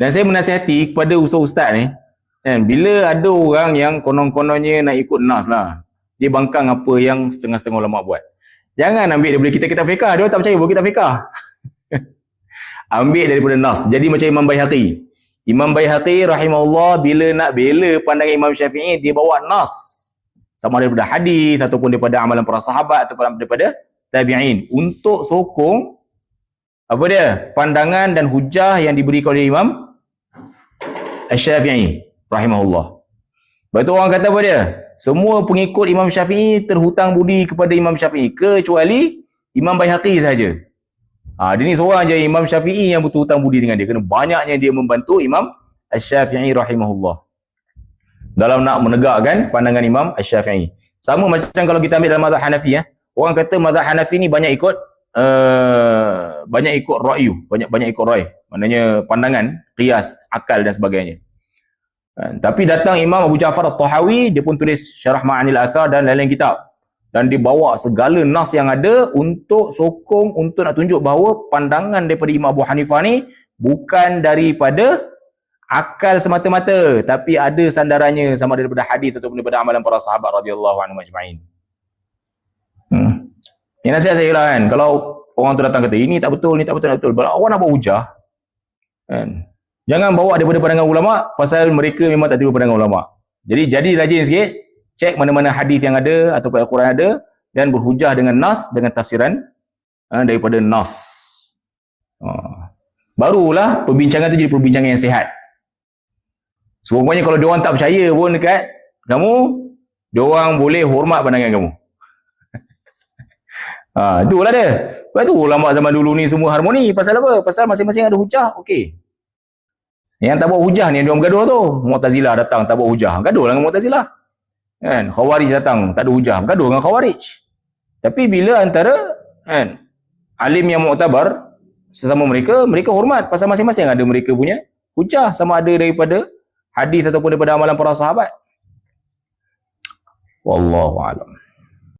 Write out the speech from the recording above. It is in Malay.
Dan saya menasihati kepada ustaz-ustaz ni, kan, bila ada orang yang konon-kononnya nak ikut nas lah, dia bangkang apa yang setengah-setengah ulama buat. Jangan ambil daripada kita kita fiqah, dia tak percaya bahawa kita fiqah. ambil daripada nas. Jadi macam Imam Baihaqi. Imam Baihaqi rahimahullah bila nak bela pandangan Imam Syafi'i dia bawa nas. Sama daripada hadis ataupun daripada amalan para sahabat ataupun daripada tabi'in untuk sokong apa dia? Pandangan dan hujah yang diberikan oleh Imam Syafi'i rahimahullah. Lepas tu orang kata apa dia? Semua pengikut Imam Syafi'i terhutang budi kepada Imam Syafi'i kecuali Imam Baihaqi saja. Ha, dia ni seorang je Imam Syafi'i yang betul hutang budi dengan dia. Kerana banyaknya dia membantu Imam Syafi'i rahimahullah. Dalam nak menegakkan pandangan Imam Syafi'i. Sama macam kalau kita ambil dalam mazhab Hanafi ya. Orang kata mazhab Hanafi ni banyak ikut uh, banyak ikut ra'yu, banyak banyak ikut ra'i. Maknanya pandangan, qiyas, akal dan sebagainya. Uh, tapi datang Imam Abu Ja'far Al-Tahawi, dia pun tulis Syarah Ma'anil Athar dan lain-lain kitab dan dibawa segala nas yang ada untuk sokong untuk nak tunjuk bahawa pandangan daripada Imam Abu Hanifah ni bukan daripada akal semata-mata tapi ada sandarannya sama daripada hadis ataupun daripada amalan para sahabat radhiyallahu anhu majma'in. Hmm. Ini nasihat saya lah kan. Kalau orang tu datang kata ini tak betul, ini tak betul, tak betul. Kalau awak nak buat hujah kan. Jangan bawa daripada pandangan ulama pasal mereka memang tak tiba pandangan ulama. Jadi jadi rajin sikit cek mana-mana hadis yang ada ataupun Al-Quran ada dan berhujah dengan nas dengan tafsiran uh, daripada nas. Uh. Barulah perbincangan tu jadi perbincangan yang sihat. Semuanya kalau diorang tak percaya pun dekat kamu, diorang boleh hormat pandangan kamu. Ha, itulah dia. Lepas tu ulama zaman dulu ni semua harmoni. Pasal apa? Pasal masing-masing ada hujah. Okey. Yang tak buat hujah ni yang diorang bergaduh tu. Mu'tazilah datang tak buat hujah. Gaduh lah dengan Mu'tazilah. Kan? Khawarij datang, tak ada hujah. Gaduh dengan Khawarij. Tapi bila antara kan, alim yang muktabar sesama mereka, mereka hormat pasal masing-masing ada mereka punya hujah sama ada daripada hadis ataupun daripada amalan para sahabat. Wallahu a'lam.